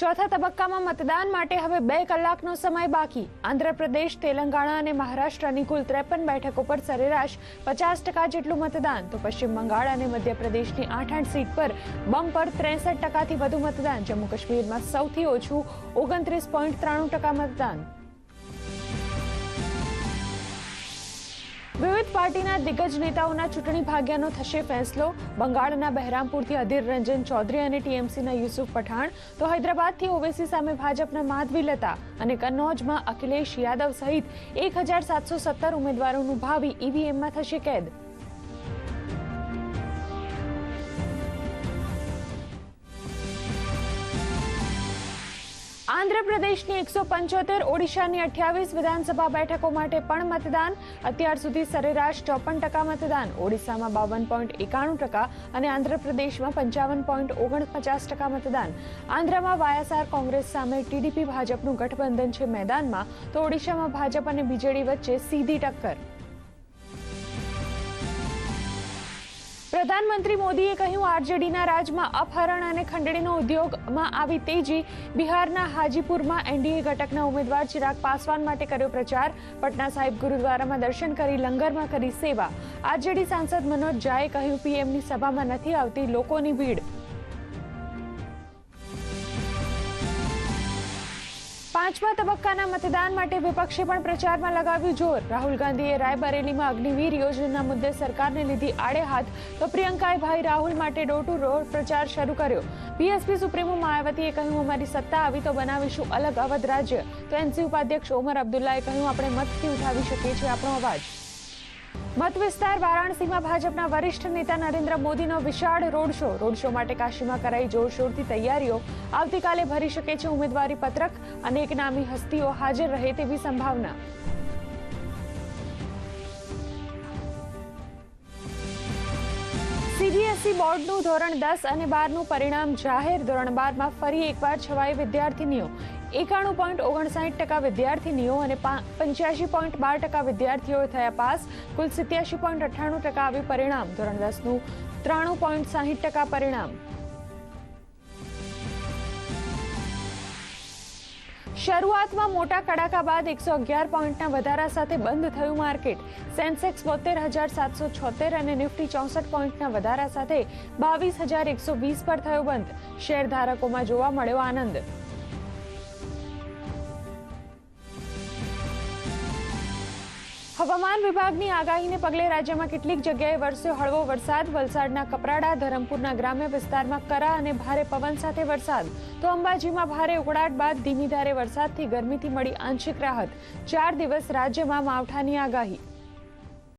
ચોથા તબક્કામાં મતદાન માટે હવે બે કલાકનો સમય બાકી. આંધ્રપ્રદેશ, તેલંગાણા અને મહારાષ્ટ્રની કુલ ત્રેપન બેઠકો પર સરેરાશ પચાસ ટકા જેટલું મતદાન. તો પશ્ચિમ બંગાળ અને મધ્યપ્રદેશની આઠ આઠ સીટ પર બમ્પર ત્રેસઠ ટકાથી વધુ મતદાન. જમ્મુ કાશ્મીરમાં સૌથી ઓછું ઓગણત્રીસ પોઈન્ટ ત્રાણું ટકા મતદાન. વિવિધ પાર્ટીના દિગ્ગજ નેતાઓના ચૂંટણી ભાગ્યાનો થશે ફેંસલો. બંગાળના બહેરામપુરથી અધીર રંજન ચૌધરી અને ટીએમસીના યુસુફ પઠાણ. તો હૈદરાબાદથી ઓવેસી સામે ભાજપના માધવી લતા અને કન્નૌજમાં અખિલેશ યાદવ સહિત એક હજાર સાતસો સત્તર ઉમેદવારોનું ભાવિ ઈવીએમમાં થશે કેદ. આંધ્રપ્રદેશની એકસો પંચોતેર, ઓડિશાની અઠ્યાવીસ વિધાનસભા બેઠકો માટે પણ મતદાન. અત્યાર સુધી સરેરાશ ચોપન ટકા મતદાન, ઓડિશામાં બાવન પોઈન્ટ એકાણું ટકા અને આંધ્રપ્રદેશમાં પંચાવન પોઈન્ટ ઓગણપચાસ ટકા મતદાન. આંધ્રમાં વાયાસાર કોંગ્રેસ સામે ટીડીપી ભાજપનું ગઠબંધન છે મેદાનમાં, તો ઓડિશામાં ભાજપ અને બીજેડી વચ્ચે સીધી ટક્કર. પ્રધાનમંત્રી મોદીએ કહ્યું, આરજેડીના રાજમાં અપહરણ અને ખંડણીનો ઉદ્યોગમાં આવી તેજી બિહારના હાજીપુરમાં એનડીએ ઘટકના ઉમેદવાર ચિરાગ પાસવાન માટે કર્યો પ્રચાર. પટના સાહિબ ગુરુદ્વારામાં દર્શન કરી, લંગરમાં કરી સેવા. આરજેડી સાંસદ મનોજ ઝાએ કહ્યું, પીએમની સભામાં નથી આવતી લોકોની ભીડ. પાંચમા તબક્કાના મતદાન માટે વિપક્ષે પણ પ્રચારમાં લગાવ્યું જોર રાહુલ ગાંધીએ રાયબરેલીમાં અગ્નિવીર યોજનાના મુદ્દે સરકારને લીધી આડે હાથ તો પ્રિયંકાએ ભાઈ રાહુલ માટે ડોર ટુ ડોર પ્રચાર શરૂ કર્યો બીએસપી સુપ્રીમો માયાવતીએ કહ્યું અમારી સત્તા આવી તો બનાવીશું અલગ અવધ રાજ્ય તો એનસી ઉપાધ્યક્ષ ઓમર અબ્દુલ્લાએ કહ્યું આપણે મતથી ઉઠાવી શકીએ છીએ આપણો અવાજ મત વિસ્તાર વારાણસીમાં ભાજપના વરિષ્ઠ નેતા નરેન્દ્ર મોદીનો વિશાળ રોડ શો. રોડ શો માટે કાશીમાં કરાઈ જોરશોરથી તૈયારીઓ. આવતીકાલે ભરી શકે છે ઉમેદવારી પત્રક. અનેક નામી હસ્તીઓ હાજર રહે તેવી સંભાવના. સીબીએસઈ બોર્ડનું ધોરણ દસ અને બારનું પરિણામ જાહેર. ધોરણ બારમાં ફરી એકવાર છવાઈ વિદ્યાર્થીનીઓ. એકાણું પોઈન્ટ ઓગણસાઠ ટકા વિદ્યાર્થીનીઓ અને પંચ્યાસી પોઈન્ટ બાર ટકા વિદ્યાર્થીઓ થયા પાસ. કુલ સિત્યાસી પોઈન્ટ અઠ્ઠાણું ટકા આવ્યું પરિણામ. ધોરણ દસનું ત્રાણું પોઈન્ટ સાહીઠ ટકા પરિણામ. શરૂઆતમાં મોટા કડાકા બાદ એકસો અગિયાર પોઈન્ટના વધારા સાથે બંધ થયું માર્કેટ સેન્સેક્સ બોતેર હજાર સાતસો છોતેર અને નિફ્ટી ચોસઠ પોઈન્ટના વધારા સાથે બાવીસ હજાર એકસો વીસ પર થયો બંધ શેરધારકોમાં જોવા મળ્યો આનંદ હવામાન વિભાગની આગાહીને પગલે રાજ્યમાં કેટલીક જગ્યાએ વરસ્યો હળવો વરસાદ, વલસાડના કપરાડા, ધરમપુરના ગ્રામ્ય વિસ્તારમાં કરા અને ભારે પવન સાથે વરસાદ. તો અંબાજીમાં ભારે ઉકળાટ બાદ ધીમી ધારે વરસાદથી ગરમીથી મળી આંશિક રાહત. ચાર દિવસ રાજ્યમાં માવઠાની આગાહી.